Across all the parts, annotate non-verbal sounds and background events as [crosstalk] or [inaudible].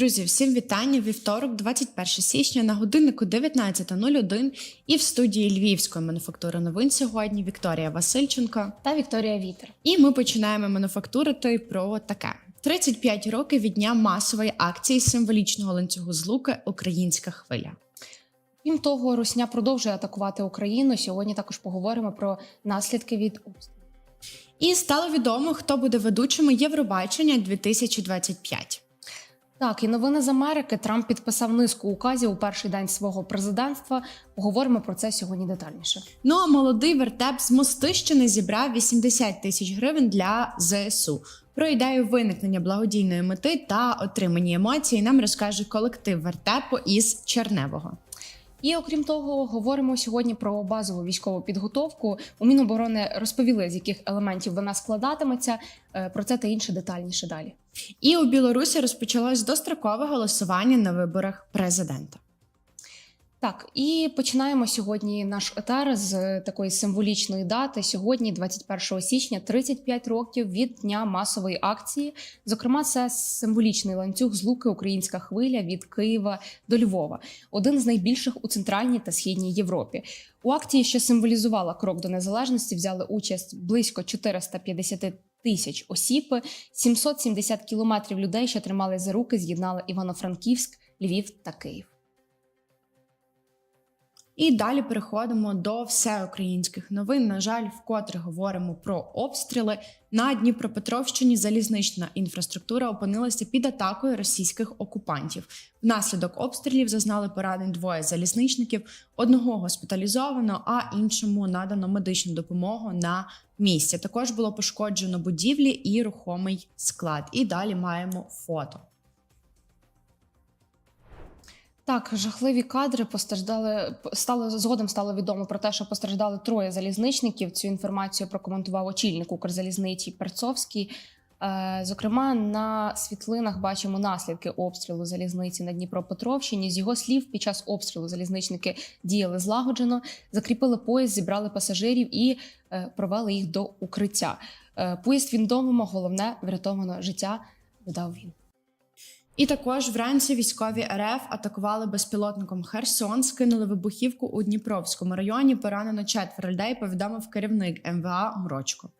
Друзі, всім вітання. Вівторок, 21 січня, на годиннику 19.01 і в студії Львівської мануфактури новин сьогодні Вікторія Васильченко. та Вікторія Вітер. І ми починаємо мануфактурити про таке: 35 років від дня масової акції символічного ланцюгу злуки Українська хвиля. Крім того, Русня продовжує атакувати Україну. Сьогодні також поговоримо про наслідки від обстрілів. І стало відомо, хто буде ведучими Євробачення 2025. Так, і новини з Америки. Трамп підписав низку указів у перший день свого президентства. Поговоримо про це сьогодні детальніше. Ну а молодий вертеп з Мостищини зібрав 80 тисяч гривень для ЗСУ. Про ідею виникнення благодійної мети та отримані емоції нам розкаже колектив вертепу із Черневого. І окрім того, говоримо сьогодні про базову військову підготовку. У Міноборони розповіли, з яких елементів вона складатиметься. Е, Про це та інше детальніше далі. І у Білорусі розпочалось дострокове голосування на виборах президента. Так, і починаємо сьогодні наш етер з такої символічної дати. Сьогодні, 21 січня, 35 років від дня масової акції. Зокрема, це символічний ланцюг з луки Українська хвиля від Києва до Львова, один з найбільших у центральній та східній Європі. У акції, що символізувала крок до незалежності, взяли участь близько 450 тисяч осіб. 770 кілометрів людей, що тримали за руки, з'єднали Івано-Франківськ, Львів та Київ. І далі переходимо до всеукраїнських новин. На жаль, вкотре говоримо про обстріли. На Дніпропетровщині залізнична інфраструктура опинилася під атакою російських окупантів. Внаслідок обстрілів зазнали поранень двоє залізничників. Одного госпіталізовано, а іншому надано медичну допомогу на місці. Також було пошкоджено будівлі і рухомий склад. І далі маємо фото. Так, жахливі кадри постраждали. Стало згодом стало відомо про те, що постраждали троє залізничників. Цю інформацію прокоментував очільник Укрзалізниці Перцовський. Е, Зокрема, на світлинах бачимо наслідки обстрілу залізниці на Дніпропетровщині. З його слів, під час обстрілу залізничники діяли злагоджено, закріпили поїзд, зібрали пасажирів і е, провели їх до укриття. Е, Поїзд відомимо, головне врятовано життя. Додав він. І також вранці військові РФ атакували безпілотником Херсон, скинули вибухівку у Дніпровському районі. Поранено четверо людей. Повідомив керівник МВА Мрочко.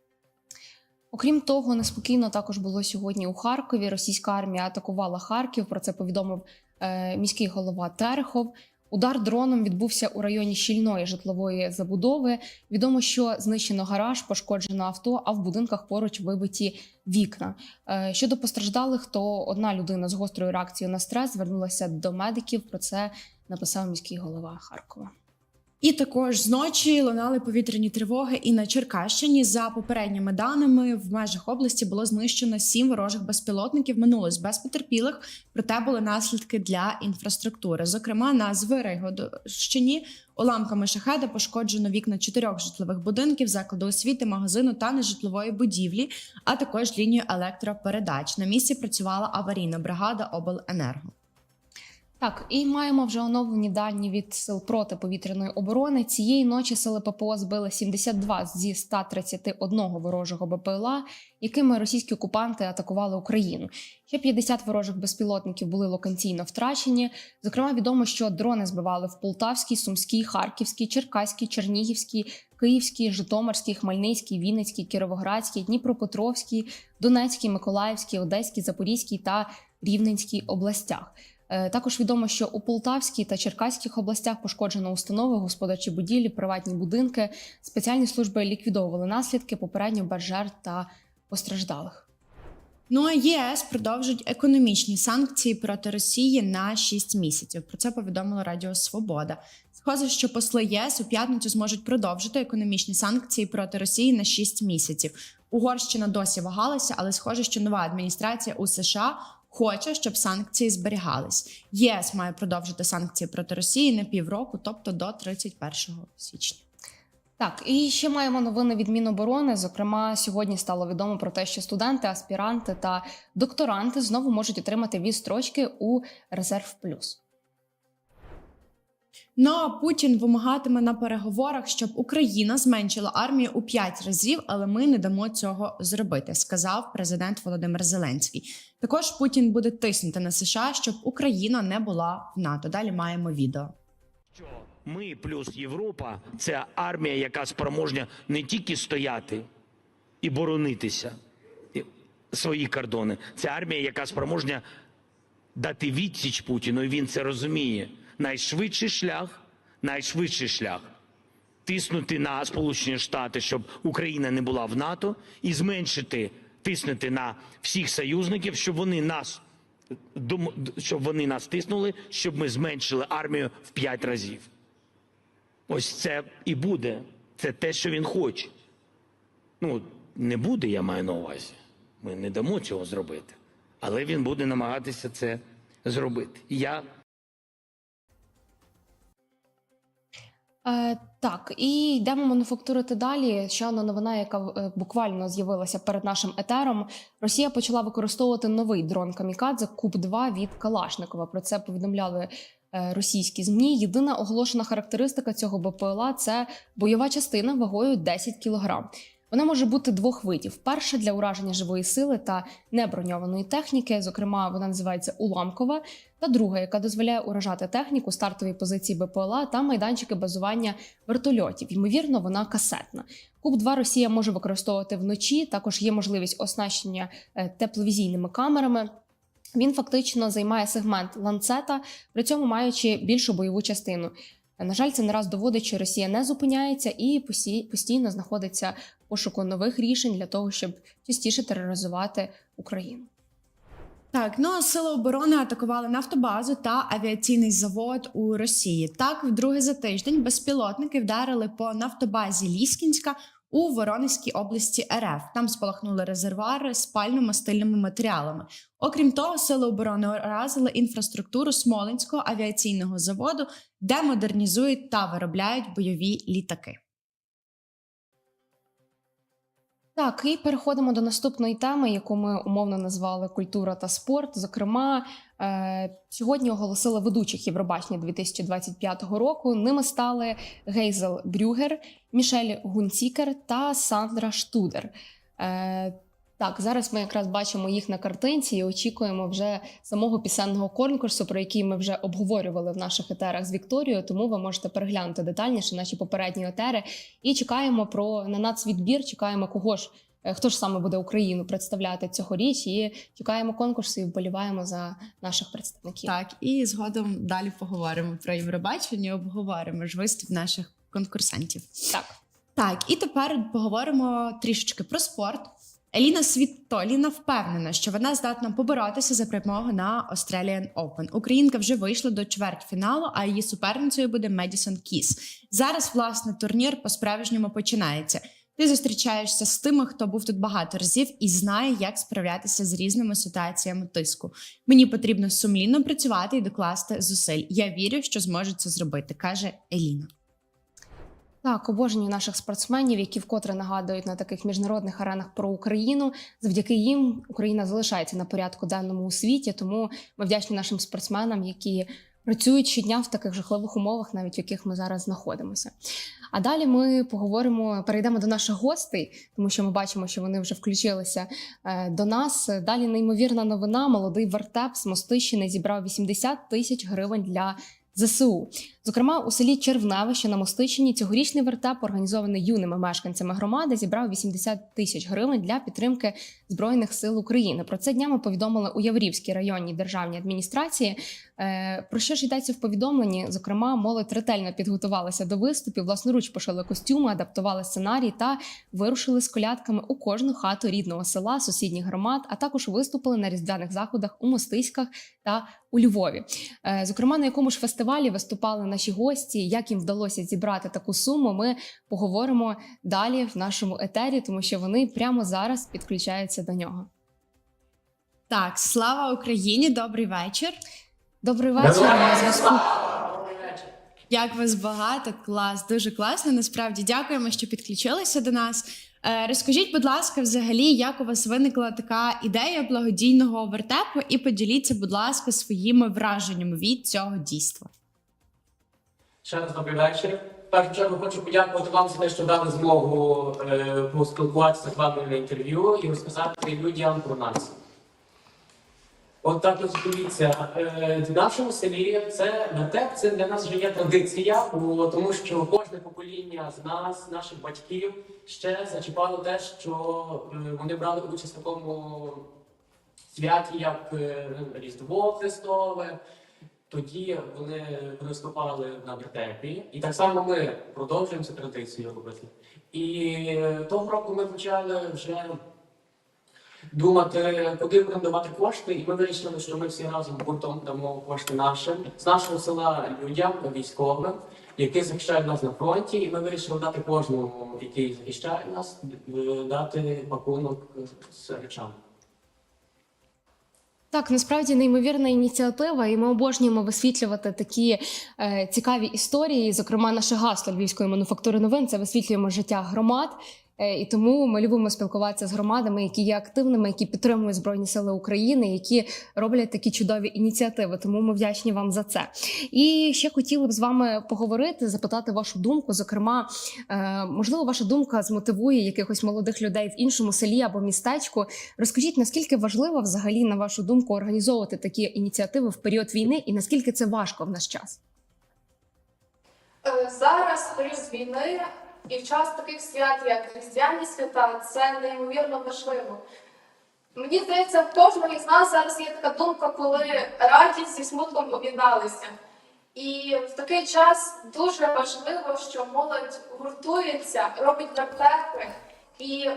Окрім того, неспокійно також було сьогодні у Харкові. Російська армія атакувала Харків. Про це повідомив е, міський голова Терехов. Удар дроном відбувся у районі щільної житлової забудови. Відомо, що знищено гараж, пошкоджено авто, а в будинках поруч вибиті вікна. Е, Щодо постраждалих, то одна людина з гострою реакцією на стрес звернулася до медиків. Про це написав міський голова Харкова. І також зночі лунали повітряні тривоги. І на Черкащині, за попередніми даними, в межах області було знищено сім ворожих безпілотників. Минулось без потерпілих, проте були наслідки для інфраструктури. Зокрема, на Звирайгодщині уламками шахеда пошкоджено вікна чотирьох житлових будинків, закладу освіти, магазину та нежитлової будівлі, а також лінію електропередач. На місці працювала аварійна бригада обленерго. Так, і маємо вже оновлені дані від сил протиповітряної оборони. Цієї ночі сили ППО збили 72 зі 131 ворожого БПЛА, якими російські окупанти атакували Україну. Ще 50 ворожих безпілотників були локаційно втрачені. Зокрема, відомо, що дрони збивали в Полтавській, Сумській, Харківській, Черкаській, Чернігівській, Київській, Житомирській, Хмельницькій, Вінницькій, Кіровоградській, Дніпропетровській, Донецькій, Миколаївській, Одеській, Запорізькій та Рівненській областях. Е, Також відомо, що у Полтавській та Черкаських областях пошкоджено установи, господарчі будівлі, приватні будинки. Спеціальні служби ліквідовували наслідки попередньо жертв та постраждалих. Ну а ЄС продовжить економічні санкції проти Росії на 6 місяців. Про це повідомила Радіо Свобода. Схоже, що посли ЄС у п'ятницю зможуть продовжити економічні санкції проти Росії на 6 місяців. Угорщина досі вагалася, але схоже, що нова адміністрація у США хоче, щоб санкції зберігались. ЄС має продовжити санкції проти Росії на півроку, тобто до 31 січня. Так, і ще маємо новини від Міноборони. Зокрема, сьогодні стало відомо про те, що студенти, аспіранти та докторанти знову можуть отримати відстрочки у резерв плюс. Ну а Путін вимагатиме на переговорах, щоб Україна зменшила армію у 5 разів, але ми не дамо цього зробити, сказав президент Володимир Зеленський. Також Путін буде тиснути на США, щоб Україна не була в НАТО. Далі маємо відео. що ми плюс Європа це армія, яка спроможня не тільки стояти і боронитися свої кордони. Це армія, яка спроможня дати відсіч Путіну, і він це розуміє. Найшвидший шлях, найшвидший шлях тиснути на Сполучені Штати, щоб Україна не була в НАТО, і зменшити, тиснути на всіх союзників, щоб вони нас щоб вони нас тиснули, щоб ми зменшили армію в п'ять разів. Ось це і буде. Це те, що він хоче. Ну, не буде, я маю на увазі. Ми не дамо цього зробити. Але він буде намагатися це зробити. Я Е, так, і йдемо мануфактурити далі. Ще одна новина, яка е, буквально з'явилася перед нашим етером. Росія почала використовувати новий дрон Камікадзе Куб 2 від Калашникова. Про це повідомляли е, російські змі. Єдина оголошена характеристика цього БПЛА це бойова частина вагою 10 кг. Вона може бути двох видів: перша для ураження живої сили та неброньованої техніки, зокрема, вона називається уламкова, та друга, яка дозволяє уражати техніку, стартові позиції БПЛА та майданчики базування вертольотів. Ймовірно, вона касетна. Куб 2 Росія може використовувати вночі. Також є можливість оснащення е, тепловізійними камерами. Він фактично займає сегмент ланцета, при цьому маючи більшу бойову частину. На жаль, це не раз доводить, що Росія не зупиняється і постійно знаходиться пошуку нових рішень для того, щоб частіше тероризувати Україну. Так, ну а сили оборони атакували нафтобазу та авіаційний завод у Росії. Так, вдруге за тиждень безпілотники вдарили по нафтобазі Ліскінська у Воронезькій області РФ. Там спалахнули резервуари з пально-мастильними матеріалами. Окрім того, сили оборони уразили інфраструктуру Смоленського авіаційного заводу, де модернізують та виробляють бойові літаки. Так, і переходимо до наступної теми, яку ми умовно назвали культура та спорт. Зокрема, е, сьогодні оголосили ведучих Євробачення 2025 року. Ними стали Гейзел Брюгер, Мішель Гунцікер та Сандра Штудер. Е, так, зараз ми якраз бачимо їх на картинці і очікуємо вже самого пісенного конкурсу, про який ми вже обговорювали в наших етерах з Вікторією. Тому ви можете переглянути детальніше наші попередні етери. І чекаємо про на нацвідбір. Чекаємо кого ж е, хто ж саме буде Україну представляти цьогоріч, і чекаємо конкурсу і вболіваємо за наших представників. Так, і згодом далі поговоримо про Євробачення, обговоримо ж виступ наших конкурсантів. Так. Так, і тепер поговоримо трішечки про спорт. Еліна Світоліна впевнена, що вона здатна поборотися за перемогу на Australian Open. Українка вже вийшла до чвертьфіналу, а її суперницею буде Медісон Кіс. Зараз власне турнір по-справжньому починається. Ти зустрічаєшся з тими, хто був тут багато разів і знає, як справлятися з різними ситуаціями тиску. Мені потрібно сумлінно працювати і докласти зусиль. Я вірю, що зможу це зробити, каже Еліна. Так, обожнюю наших спортсменів, які вкотре нагадують на таких міжнародних аренах про Україну. Завдяки їм Україна залишається на порядку денному у світі. Тому ми вдячні нашим спортсменам, які працюють щодня в таких жахливих умовах, навіть в яких ми зараз знаходимося. А далі ми поговоримо, перейдемо до наших гостей, тому що ми бачимо, що вони вже включилися е, до нас. Далі неймовірна новина. Молодий вертеп з Мостищини зібрав 80 тисяч гривень для ЗСУ. Зокрема, у селі Червневе, що на Мостичині, цьогорічний вертеп, організований юними мешканцями громади, зібрав 80 тисяч гривень для підтримки збройних сил України. Про це днями повідомили у Яврівській районній державній адміністрації. Е, Про що ж йдеться в повідомленні? Зокрема, молодь ретельно підготувалася до виступів, власноруч пошили костюми, адаптували сценарій та вирушили з колядками у кожну хату рідного села, сусідніх громад, а також виступили на різдвяних заходах у Мостиськах та у Львові. Е, Зокрема, на якому ж фестивалі виступали наші гості, як їм вдалося зібрати таку суму. Ми поговоримо далі в нашому етері, тому що вони прямо зараз підключаються до нього. Так, слава Україні! Добрий вечір. Добрий вечір. На зв'язку. Як вас багато, клас, дуже класно. Насправді дякуємо, що підключилися до нас. Е, розкажіть, будь ласка, взагалі, як у вас виникла така ідея благодійного вертепу, і поділіться, будь ласка, своїми враженнями від цього дійства. Ще раз добрий вечір. Першу чергу хочу подякувати вам за те, що дали змогу е, поспілкуватися з вами на інтерв'ю і розказати людям про нас. От так ось дивіться, е, в нашому селі це вертеп, це для нас вже є традиція, тому що кожне покоління з нас, наших батьків, ще зачіпало те, що е, вони брали участь в такому святі, як е, Різдво Христове. Тоді вони виступали на вертепі, і так само ми продовжуємо цю традицію робити. І того року ми почали вже думати, куди будемо давати кошти, і ми вирішили, що ми всі разом гуртом дамо кошти нашим з нашого села людям, військовим, які захищають нас на фронті. І ми вирішили дати кожному, який захищає нас, дати пакунок з речами. Так, насправді неймовірна ініціатива, і ми обожнюємо висвітлювати такі е, цікаві історії. Зокрема, наше гасло львівської мануфактури новин це висвітлюємо життя громад. Е, і тому ми любимо спілкуватися з громадами, які є активними, які підтримують збройні сили України, які роблять такі чудові ініціативи. Тому ми вдячні вам за це. І ще хотіли б з вами поговорити, запитати вашу думку. Зокрема, е, можливо, ваша думка змотивує якихось молодих людей в іншому селі або містечку. Розкажіть, наскільки важливо взагалі, на вашу думку, організовувати такі ініціативи в період війни, і наскільки це важко в наш час? Е, Зараз в період війни і в час таких свят, як Різдвяні свята, це неймовірно важливо. Мені здається, в кожного із нас зараз є така думка, коли радість зі смутком об'єдналися. І в такий час дуже важливо, що молодь гуртується, робить вертепи. І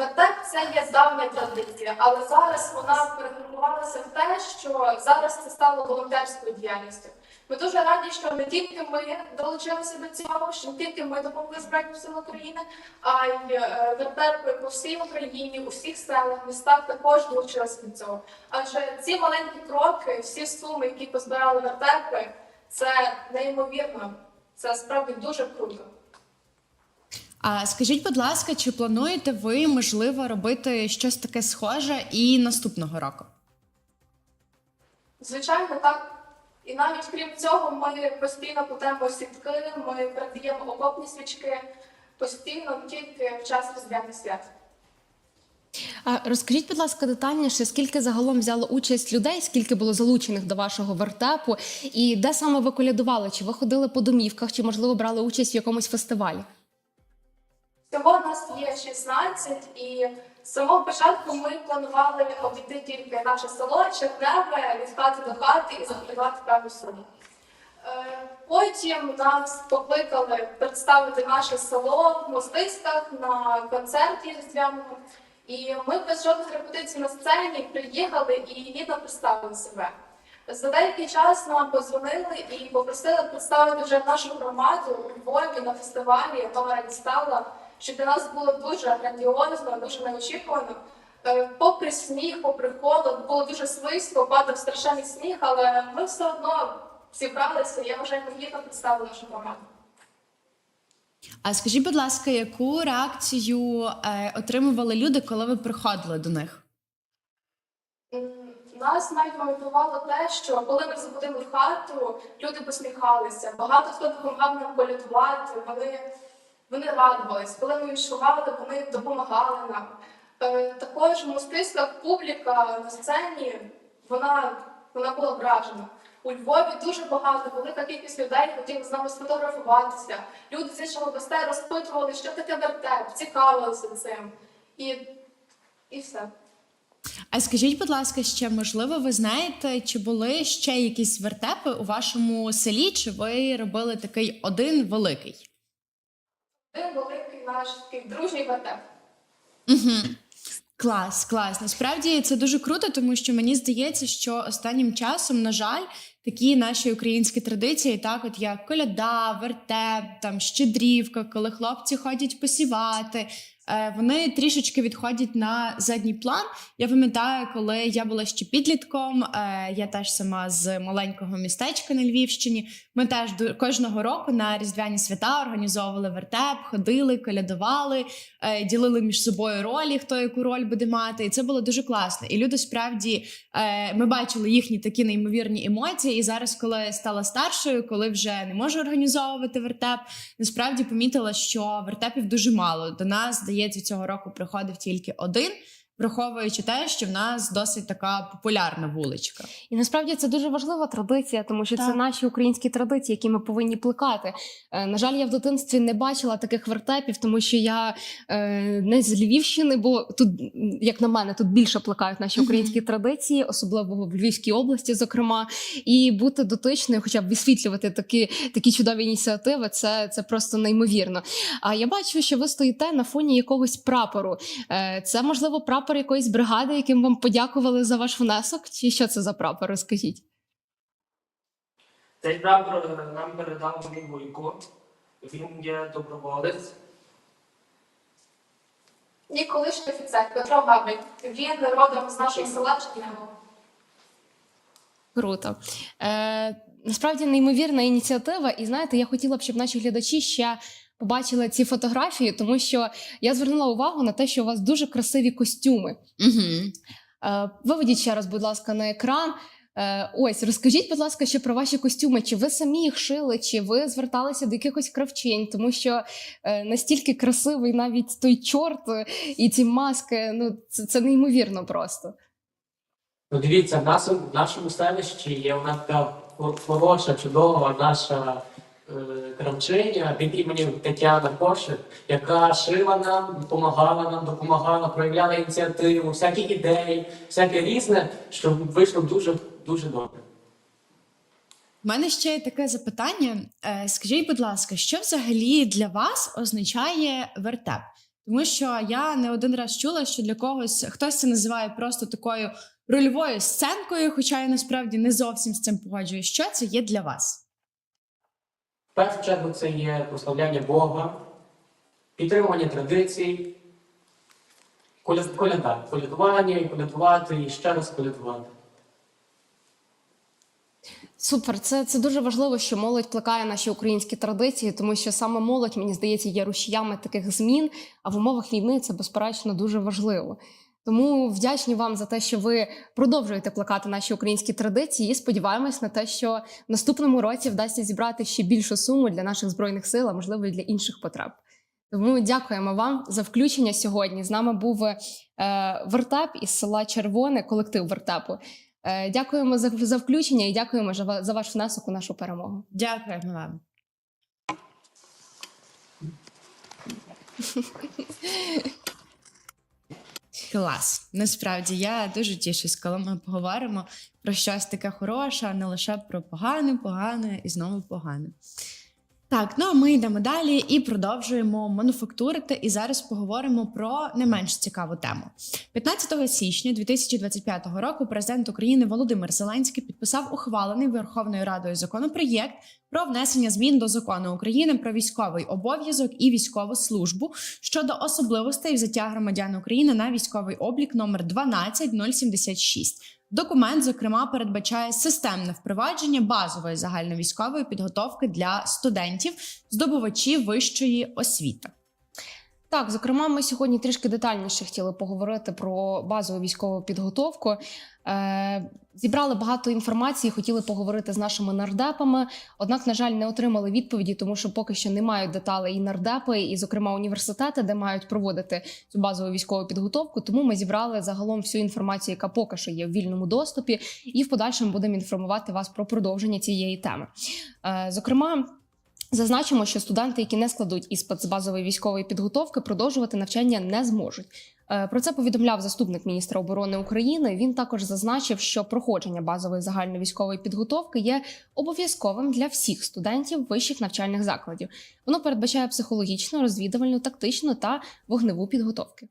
вертеп це є давня традиція, але зараз вона переформувалася в те, що зараз це стало волонтерською діяльністю. Ми дуже раді, що не тільки ми долучилися до цього, що не тільки ми допомогли Збройним сил України, а й е, вертепи по всій Україні, у всіх селах, містах також долучилися до цього. Адже ці маленькі кроки, всі суми, які позбирали вертепи, це неймовірно. Це справді дуже круто. А скажіть, будь ласка, чи плануєте ви можливо робити щось таке схоже і наступного року? Звичайно, так. І навіть крім цього, ми постійно плетемо сітки, ми передаємо окопні свічки постійно, тільки в час різдвяних свят. А розкажіть, будь ласка, детальніше, скільки загалом взяло участь людей, скільки було залучених до вашого вертепу, і де саме ви колядували? Чи ви ходили по домівках, чи можливо брали участь в якомусь фестивалі? Всього нас є 16, і з самого початку ми планували обійти тільки наше село, Черневе, від до хати і закривати праву село. Е, Потім нас покликали представити наше село в Мостиськах на концерті різдвяному. І ми без жодних репетицій на сцені приїхали і гідно представили себе. За деякий час нам позвонили і попросили представити вже нашу громаду у Львові на фестивалі Нова стала, що для нас було дуже грандіозно, дуже неочікувано. Е, Попри сніг, попри холод, було дуже слизько, падав страшенний сніг, але ми все одно зібралися. Я вже гідно представила нашу громаду. А скажіть, будь ласка, яку реакцію е, отримували люди, коли ви приходили до них? Нас навіть мотивувало те, що коли ми заходили в хату, люди посміхалися. Багато хто допомагав нам полюдувати, вони, вони радувались. Коли ми відшували, вони допомагали нам. Е, Також в публіка на сцені вона, вона була вражена. У Львові дуже багато, велика кількість людей хотіли з нами сфотографуватися. Люди з іншого гостей розпитували, що таке вертеп, цікавилися цим. І, і все. А скажіть, будь ласка, ще можливо, ви знаєте, чи були ще якісь вертепи у вашому селі, чи ви робили такий один великий? Один великий наш такий дружній ватер. Угу. Клас, клас. Насправді це дуже круто, тому що мені здається, що останнім часом, на жаль, такі наші українські традиції, так от як коляда, вертеп, там щедрівка, коли хлопці ходять посівати. Е, Вони трішечки відходять на задній план. Я пам'ятаю, коли я була ще підлітком, е, я теж сама з маленького містечка на Львівщині. Ми теж кожного року на різдвяні свята організовували вертеп, ходили, колядували, е, ділили між собою ролі, хто яку роль буде мати. І це було дуже класно. І люди справді ми бачили їхні такі неймовірні емоції. І зараз, коли стала старшою, коли вже не можу організовувати вертеп, насправді помітила, що вертепів дуже мало. До нас, здається, цього року приходив тільки один. Враховуючи те, що в нас досить така популярна вуличка. І насправді це дуже важлива традиція, тому що це наші українські традиції, які ми повинні плекати. Е, На жаль, я в дитинстві не бачила таких вертепів, тому що я е, не з Львівщини, бо тут, як на мене, тут більше плекають наші українські традиції, особливо в Львівській області, зокрема, і бути дотичною, хоча б висвітлювати такі, такі чудові ініціативи, це, це просто неймовірно. А я бачу, що ви стоїте на фоні якогось прапору. Е, Це можливо прапор якоїсь бригади, яким вам подякували за ваш внесок? Чи що це за прапор? Розкажіть. Цей прапор е, нам передав мій Вуйко. Він є доброволець. І колишній офіцер Петро Гаврик. Він родом з нашого села Чернігово. Круто. Е, насправді неймовірна ініціатива. І знаєте, я хотіла б, щоб наші глядачі ще побачили ці фотографії, тому що я звернула увагу на те, що у вас дуже красиві костюми. Угу. Виведіть ще раз, будь ласка, на екран. Е, ось, розкажіть, будь ласка, ще про ваші костюми. Чи ви самі їх шили, чи ви зверталися до якихось кравчинь? Тому що е, настільки красивий навіть той чорт і ці маски, ну це, це неймовірно просто. Ну, дивіться, в нашому, в нашому селищі є вона така хороша, чудова наша кравчиня від імені Тетяна Кошик, яка шила нам, допомагала нам, допомагала, проявляла ініціативу, всякі ідеї, всяке різне, щоб вийшло дуже дуже добре. У мене ще є таке запитання. Е, Скажіть, будь ласка, що взагалі для вас означає вертеп? Тому що я не один раз чула, що для когось хтось це називає просто такою рольовою сценкою, хоча я насправді не зовсім з цим погоджуюсь. Що це є для вас? Першу чергу це є прославляння Бога, підтримування традицій, коляда, колядування, і колядувати, і ще раз колядувати. Супер, це, це дуже важливо, що молодь плекає наші українські традиції, тому що саме молодь, мені здається, є рушіями таких змін. А в умовах війни це безперечно дуже важливо. Тому вдячні вам за те, що ви продовжуєте плекати наші українські традиції. І сподіваємось на те, що в наступному році вдасться зібрати ще більшу суму для наших збройних сил, а можливо і для інших потреб. Тому дякуємо вам за включення сьогодні. З нами був е, вертеп із села Червоне, колектив вертепу. Е, Дякуємо за, за включення і дякуємо за, за ваш внесок у нашу перемогу. Дякуємо вам. [laughs] Клас. Насправді я дуже тішусь, коли ми поговоримо про щось таке хороше, а не лише про погане, погане і знову погане. Так, ну а ми йдемо далі і продовжуємо мануфактурити. І зараз поговоримо про не менш цікаву тему. 15 січня 2025 року президент України Володимир Зеленський підписав ухвалений Верховною Радою законопроєкт про внесення змін до закону України про військовий обов'язок і військову службу щодо особливостей взяття громадян України на військовий облік номер 12076. Документ, зокрема, передбачає системне впровадження базової загальновійськової підготовки для студентів, здобувачів вищої освіти. Так, зокрема, ми сьогодні трішки детальніше хотіли поговорити про базову військову підготовку. Е, зібрали багато інформації, хотіли поговорити з нашими нардепами. Однак, на жаль, не отримали відповіді, тому що поки що не мають деталей і нардепи, і, зокрема, університети, де мають проводити цю базову військову підготовку. Тому ми зібрали загалом всю інформацію, яка поки що є в вільному доступі, і в подальшому будемо інформувати вас про продовження цієї теми. Е, зокрема. Зазначимо, що студенти, які не складуть іспит з базової військової підготовки, продовжувати навчання не зможуть. Е, Про це повідомляв заступник міністра оборони України. Він також зазначив, що проходження базової загальновійськової підготовки є обов'язковим для всіх студентів вищих навчальних закладів. Воно передбачає психологічну, розвідувальну, тактичну та вогневу підготовки.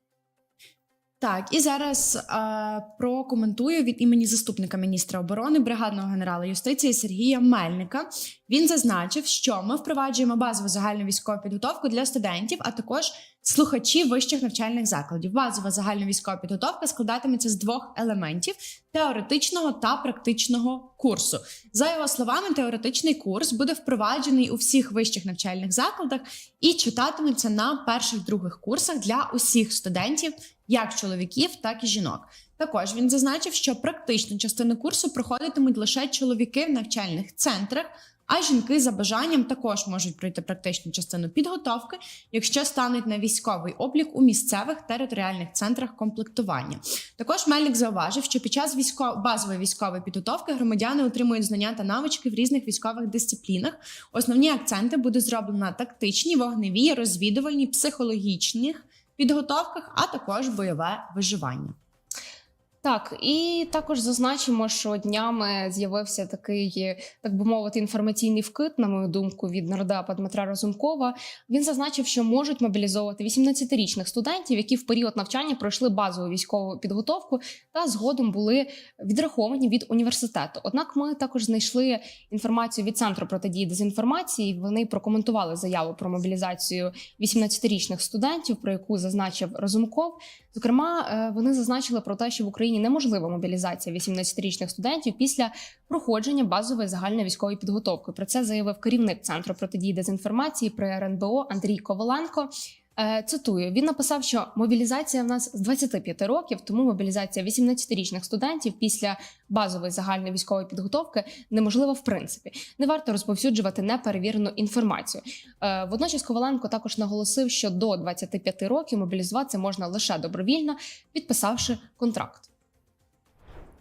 Так, і зараз е, прокоментую від імені заступника міністра оборони бригадного генерала юстиції Сергія Мельника. Він зазначив, що ми впроваджуємо базову загальну військову підготовку для студентів, а також слухачів вищих навчальних закладів. Базова загальна військова підготовка складатиметься з двох елементів: теоретичного та практичного курсу. За його словами, теоретичний курс буде впроваджений у всіх вищих навчальних закладах і читатиметься на перших других курсах для усіх студентів, як чоловіків, так і жінок. Також він зазначив, що практичну частину курсу проходитимуть лише чоловіки в навчальних центрах, а жінки за бажанням також можуть пройти практичну частину підготовки, якщо стануть на військовий облік у місцевих територіальних центрах комплектування. Також Мельник зауважив, що під час військо... базової військової підготовки громадяни отримують знання та навички в різних військових дисциплінах. Основні акценти буде зроблено на тактичній, вогневій, розвідувальній, психологічних підготовках, а також бойове виживання. Так, і також зазначимо, що днями з'явився такий, так би мовити, інформаційний вкид, на мою думку, від нардепа Дмитра Разумкова. Він зазначив, що можуть мобілізовувати 18-річних студентів, які в період навчання пройшли базову військову підготовку та згодом були відраховані від університету. Однак ми також знайшли інформацію від центру протидії дезінформації. Вони прокоментували заяву про мобілізацію 18-річних студентів, про яку зазначив Разумков. Зокрема, е, вони зазначили про те, що в Україні неможлива мобілізація 18-річних студентів після проходження базової загальної військової підготовки. Про це заявив керівник центру протидії дезінформації при РНБО Андрій Коваленко. Е, Цитую, він написав, що мобілізація в нас з 25 років, тому мобілізація 18-річних студентів після базової загальної військової підготовки неможлива в принципі. Не варто розповсюджувати неперевірену інформацію. Е, Водночас Коваленко також наголосив, що до 25 років мобілізуватися можна лише добровільно, підписавши контракт.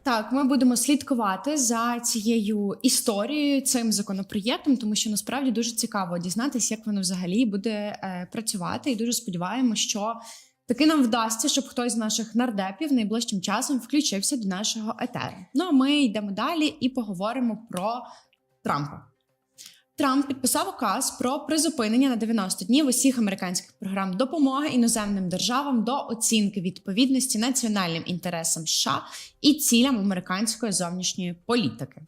Так, ми будемо слідкувати за цією історією, цим законопроєктом, тому що насправді дуже цікаво дізнатися, як воно взагалі буде е, працювати. І дуже сподіваємося, що таки нам вдасться, щоб хтось з наших нардепів найближчим часом включився до нашого етеру. Ну а ми йдемо далі і поговоримо про Трампа. Трамп підписав указ про призупинення на 90 днів усіх американських програм допомоги іноземним державам до оцінки відповідності національним інтересам США і цілям американської зовнішньої політики.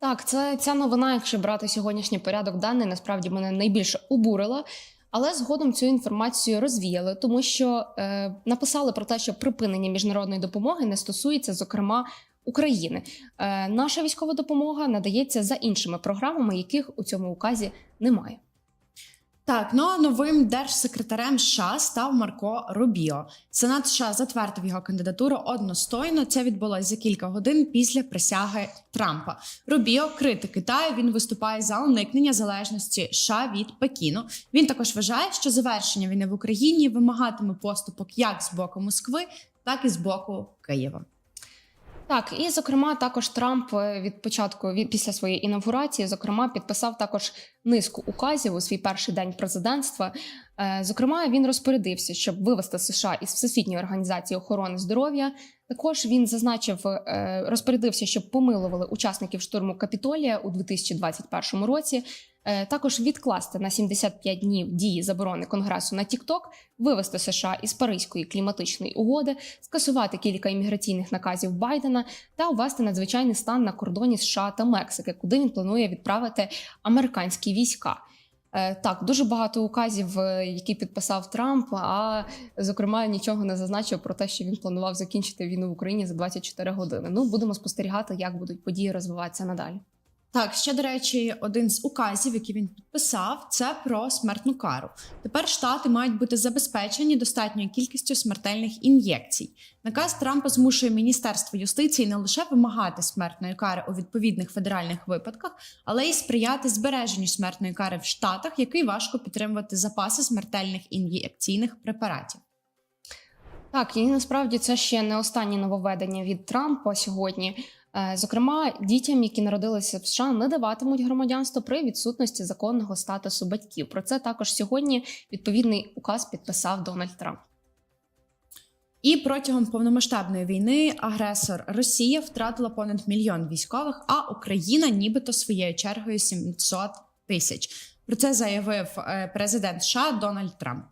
Так, це ця новина, якщо брати сьогоднішній порядок денний, насправді мене найбільше обурила. Але згодом цю інформацію розвіяли, тому що е, написали про те, що припинення міжнародної допомоги не стосується, зокрема, України. Е, наша військова допомога надається за іншими програмами, яких у цьому указі немає. Так, ну а новим держсекретарем США став Марко Рубіо. Сенат США затвердив його кандидатуру одностойно. Це відбулося за кілька годин після присяги Трампа. Рубіо критик Китаю. Він виступає за уникнення залежності США від Пекіну. Він також вважає, що завершення війни в Україні вимагатиме поступок як з боку Москви, так і з боку Києва. Так, і зокрема, також Трамп е, від початку від після своєї інавгурації, зокрема, підписав також низку указів у свій перший день президентства. Е, Зокрема, він розпорядився, щоб вивести США із Всесвітньої організації охорони здоров'я. Також він зазначив, е, розпорядився, щоб помилували учасників штурму Капітолія у 2021 році. Е, Також відкласти на 75 днів дії заборони Конгресу на TikTok, вивести США із Паризької кліматичної угоди, скасувати кілька імміграційних наказів Байдена та ввести надзвичайний стан на кордоні США та Мексики, куди він планує відправити американські війська. Е, Так, дуже багато указів, е, які підписав Трамп, а зокрема нічого не зазначив про те, що він планував закінчити війну в Україні за 24 години. Ну будемо спостерігати, як будуть події розвиватися надалі. Так, ще до речі, один з указів, який він підписав, це про смертну кару. Тепер штати мають бути забезпечені достатньою кількістю смертельних ін'єкцій. Наказ Трампа змушує Міністерство юстиції не лише вимагати смертної кари у відповідних федеральних випадках, але й сприяти збереженню смертної кари в штатах, який важко підтримувати запаси смертельних ін'єкційних препаратів. Так, і насправді це ще не останнє нововведення від Трампа сьогодні. Е, Зокрема, дітям, які народилися в США, не даватимуть громадянство при відсутності законного статусу батьків. Про це також сьогодні відповідний указ підписав Дональд Трамп. І протягом повномасштабної війни агресор Росія втратила понад мільйон військових, а Україна нібито своєю чергою 700 тисяч. Про це заявив е, президент США Дональд Трамп.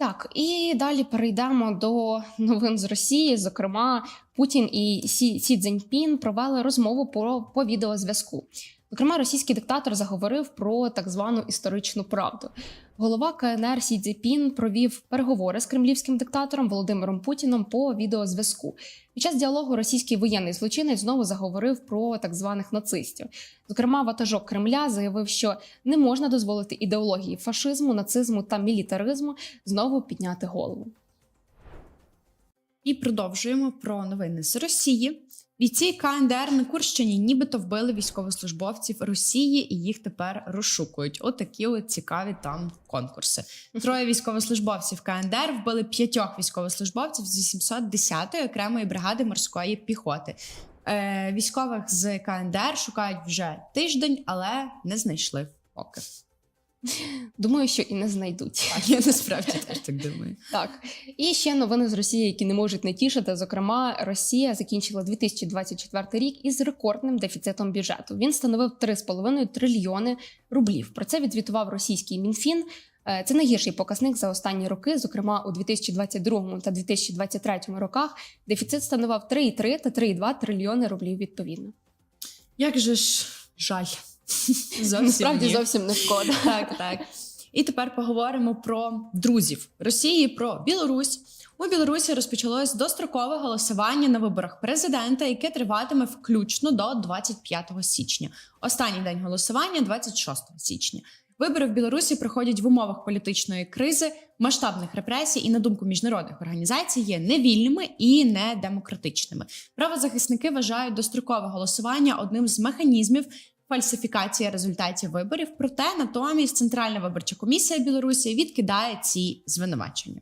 Так, і далі перейдемо до новин з Росії. Зокрема, Путін і Сі, Сі Цзіньпін провели розмову по, по відеозв'язку. Зокрема, російський диктатор заговорив про так звану історичну правду. Голова КНР Сі Цзіньпін провів переговори з кремлівським диктатором Володимиром Путіном по відеозв'язку. Під час діалогу російський воєнний злочинець знову заговорив про так званих нацистів. Зокрема, ватажок Кремля заявив, що не можна дозволити ідеології фашизму, нацизму та мілітаризму знову підняти голову. І продовжуємо про новини з Росії. Бійці КНДР на Курщині нібито вбили військовослужбовців Росії і їх тепер розшукують. Отакі от цікаві там конкурси. Троє військовослужбовців КНДР вбили п'ятьох військовослужбовців з 810-ї окремої бригади морської піхоти. Е, військових з КНДР шукають вже тиждень, але не знайшли поки. Думаю, що і не знайдуть. Так, [laughs] я насправді теж так думаю. Так, і ще новини з Росії, які не можуть не тішити. Зокрема, Росія закінчила 2024 рік із рекордним дефіцитом бюджету. Він становив 3,5 трильйони рублів. Про це відзвітував російський мінфін. Е, Це найгірший показник за останні роки. Зокрема, у 2022 та 2023 роках дефіцит становив 3,3 та 3,2 трильйони рублів відповідно. Як же ж жаль. Зовсім Насправді ні. зовсім не шкода. Так, так. І тепер поговоримо про друзів Росії, про Білорусь. У Білорусі розпочалось дострокове голосування на виборах президента, яке триватиме включно до 25 січня. Останній день голосування 26 січня. Вибори в Білорусі проходять в умовах політичної кризи, масштабних репресій і, на думку міжнародних організацій, є невільними і недемократичними. Правозахисники вважають дострокове голосування одним з механізмів фальсифікації результатів виборів. Проте натомість Центральна виборча комісія Білорусі відкидає ці звинувачення.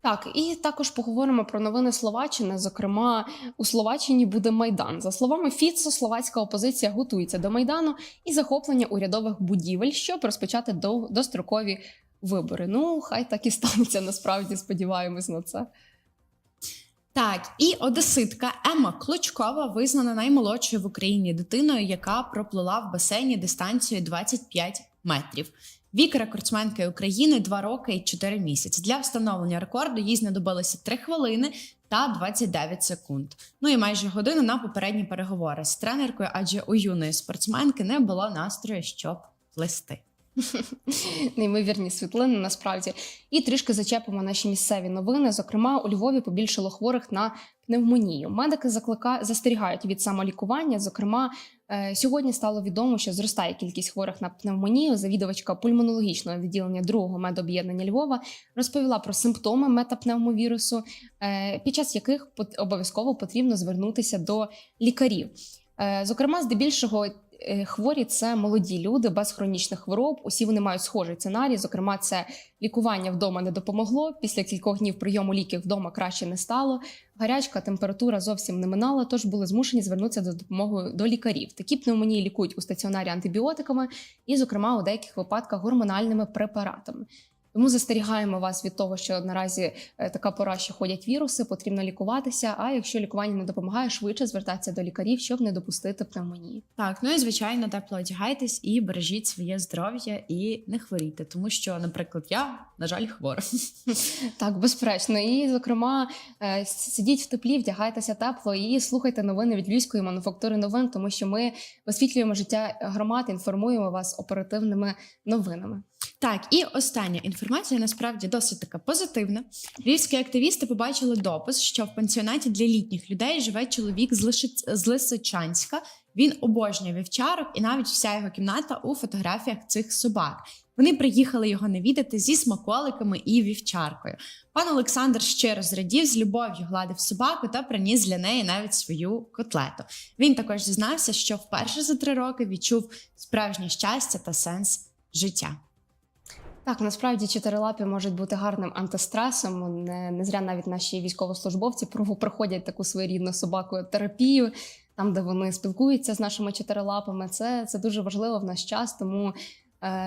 Так, і також поговоримо про новини Словаччини. Зокрема, у Словаччині буде майдан. За словами Фіцо, словацька опозиція готується до майдану і захоплення урядових будівель, щоб розпочати до- дострокові вибори. Ну, хай так і станеться. Насправді сподіваємось на це. Так, і одеситка Емма Клочкова визнана наймолодшою в Україні дитиною, яка проплила в басейні дистанцію 25 метрів. Вік рекордсменки України 2 роки і 4 місяці. Для встановлення рекорду їй знадобилося 3 хвилини та 29 секунд. Ну і майже годину на попередні переговори з тренеркою, адже у юної спортсменки не було настрою, щоб плести. [laughs] Неймовірні світлини насправді. І трішки зачепимо наші місцеві новини. Зокрема, у Львові побільшало хворих на пневмонію. Медики заклика... застерігають від самолікування. Зокрема, е, сьогодні стало відомо, що зростає кількість хворих на пневмонію. Завідувачка пульмонологічного відділення другого медоб'єднання Львова розповіла про симптоми метапневмовірусу, е, під час яких обов'язково потрібно звернутися до лікарів. Е, Зокрема, здебільшого хворі це молоді люди без хронічних хвороб. Усі вони мають схожий сценарій. Зокрема, це лікування вдома не допомогло. Після кількох днів прийому ліків вдома краще не стало. Гарячка, температура зовсім не минала, тож були змушені звернутися за допомогою до лікарів. Такі пневмонії лікують у стаціонарі антибіотиками і, зокрема, у деяких випадках гормональними препаратами. Тому застерігаємо вас від того, що наразі е, така пора, що ходять віруси, потрібно лікуватися. А якщо лікування не допомагає, швидше звертатися до лікарів, щоб не допустити пневмонії. Так, ну і звичайно, тепло одягайтесь і бережіть своє здоров'я і не хворійте, тому що, наприклад, я, на жаль, хвора. [laughs] Так, безперечно. І, зокрема, е, сидіть в теплі, вдягайтеся тепло і слухайте новини від Львівської мануфактури новин, тому що ми висвітлюємо життя громад, інформуємо вас оперативними новинами. Так, і остання інформація насправді досить така позитивна. Львівські активісти побачили допис, що в пансіонаті для літніх людей живе чоловік з, Лишиць- з Лисичанська. Він обожнює вівчарок, і навіть вся його кімната у фотографіях цих собак. Вони приїхали його навідати зі смаколиками і вівчаркою. Пан Олександр щиро зрадів, з любов'ю гладив собаку та приніс для неї навіть свою котлету. Він також зізнався, що вперше за три роки відчув справжнє щастя та сенс життя. Так, насправді чотирилапі можуть бути гарним антистресом. Не, не зря навіть наші військовослужбовці про- проходять таку своєрідну собаку терапію, там, де вони спілкуються з нашими чотирилапами. Це, це дуже важливо в наш час, тому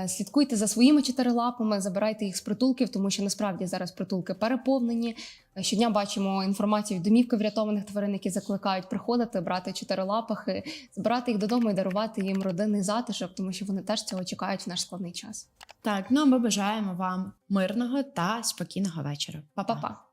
слідкуйте за своїми чотирилапами, забирайте їх з притулків, тому що насправді зараз притулки переповнені. Е, Щодня бачимо інформацію домівки врятованих тварин, які закликають приходити, брати чотирилапих, збирати їх додому і дарувати їм родинний затишок, тому що вони теж цього чекають в наш складний час. Так, ну ми бажаємо вам мирного та спокійного вечора. Па-па. Па-па.